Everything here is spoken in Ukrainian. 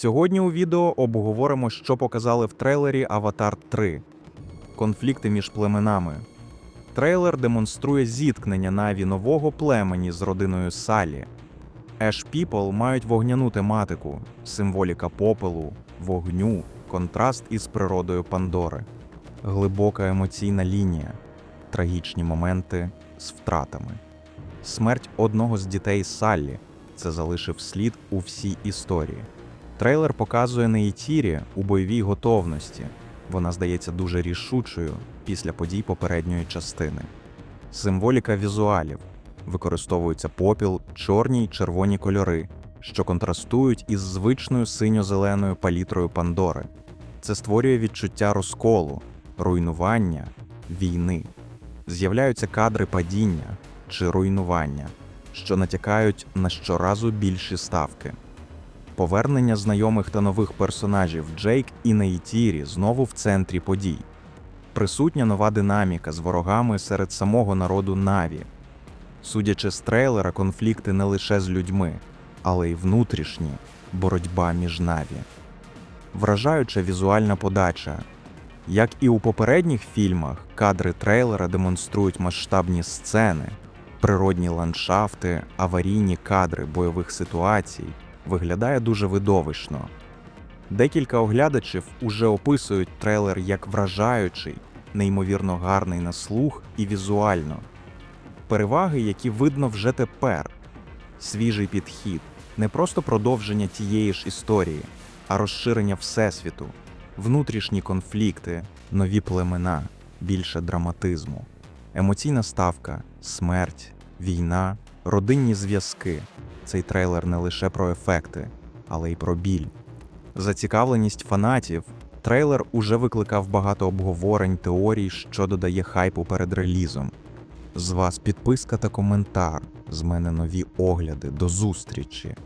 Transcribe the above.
Сьогодні у відео обговоримо, що показали в трейлері Аватар 3 конфлікти між племенами. Трейлер демонструє зіткнення Наві нового племені з родиною Салі. Еш Піпл мають вогняну тематику, символіка попелу, вогню, контраст із природою Пандори, глибока емоційна лінія, трагічні моменти з втратами. Смерть одного з дітей Саллі це залишив слід у всій історії. Трейлер показує Нейтірі у бойовій готовності. Вона здається дуже рішучою після подій попередньої частини. Символіка візуалів використовується попіл, чорні й червоні кольори, що контрастують із звичною синьо-зеленою палітрою Пандори. Це створює відчуття розколу, руйнування, війни. З'являються кадри падіння чи руйнування, що натякають на щоразу більші ставки. Повернення знайомих та нових персонажів Джейк і Нейтірі знову в центрі подій. Присутня нова динаміка з ворогами серед самого народу Наві. Судячи з трейлера, конфлікти не лише з людьми, але й внутрішні боротьба між Наві. Вражаюча візуальна подача. Як і у попередніх фільмах, кадри трейлера демонструють масштабні сцени, природні ландшафти, аварійні кадри бойових ситуацій. Виглядає дуже видовищно. Декілька оглядачів уже описують трейлер як вражаючий, неймовірно гарний на слух і візуально. Переваги, які видно вже тепер. Свіжий підхід, не просто продовження тієї ж історії, а розширення всесвіту, внутрішні конфлікти, нові племена, більше драматизму, емоційна ставка, смерть, війна, родинні зв'язки. Цей трейлер не лише про ефекти, але й про біль. Зацікавленість фанатів. Трейлер уже викликав багато обговорень, теорій, що додає хайпу перед релізом. З вас підписка та коментар. З мене нові огляди. До зустрічі!